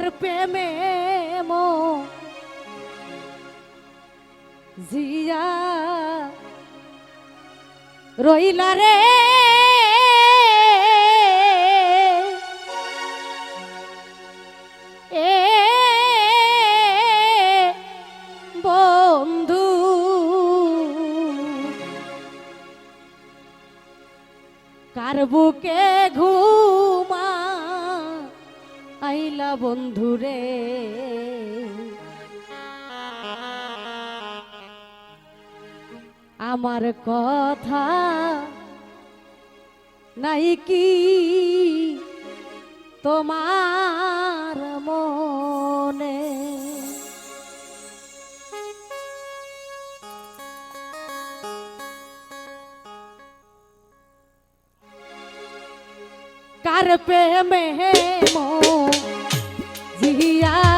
কার প্রেমে মো জিয়া রইলা রে। আইলা বন্ধুরে আমার কথা নাই কি তোমার মনে? কার প্রেমে মো জিয়া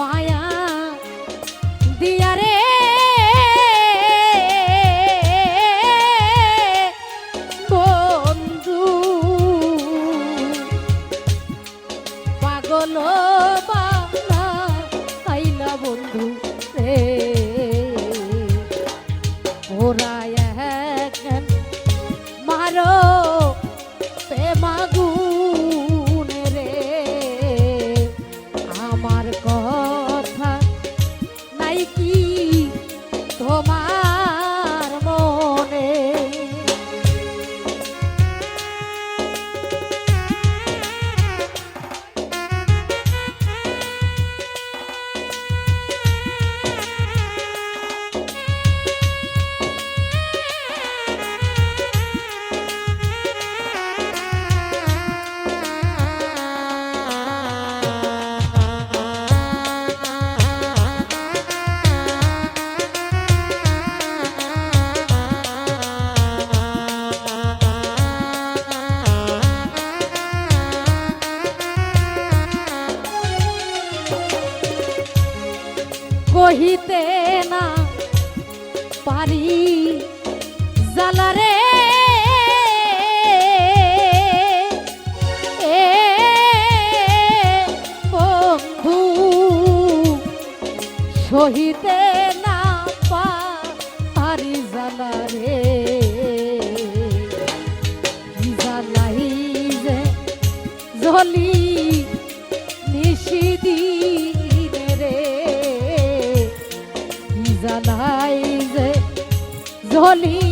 মায়া দিয়া রে। বন্ধু পাগল বাবা আইলা বন্ধু রে? ওরা জানাই যে জলি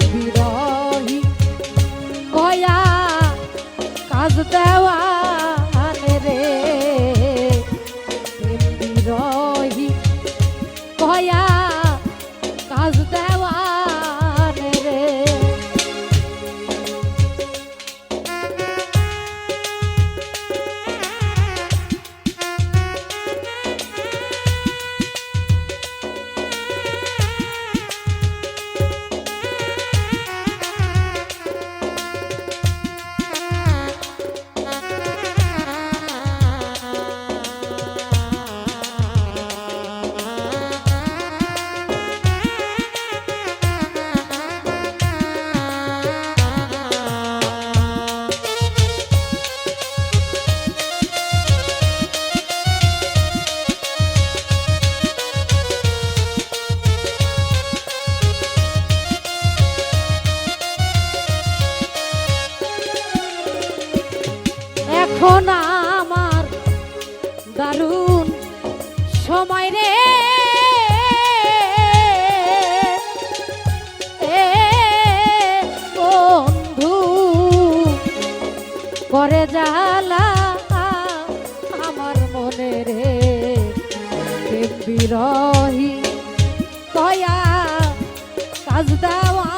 বিরহী কয়া কাজ দেওয়া এখন আমার দারুণ সময় রে। বন্ধু করে জ্বালা আমার মনে রে। বিরহী তয়া কাজ দেওয়া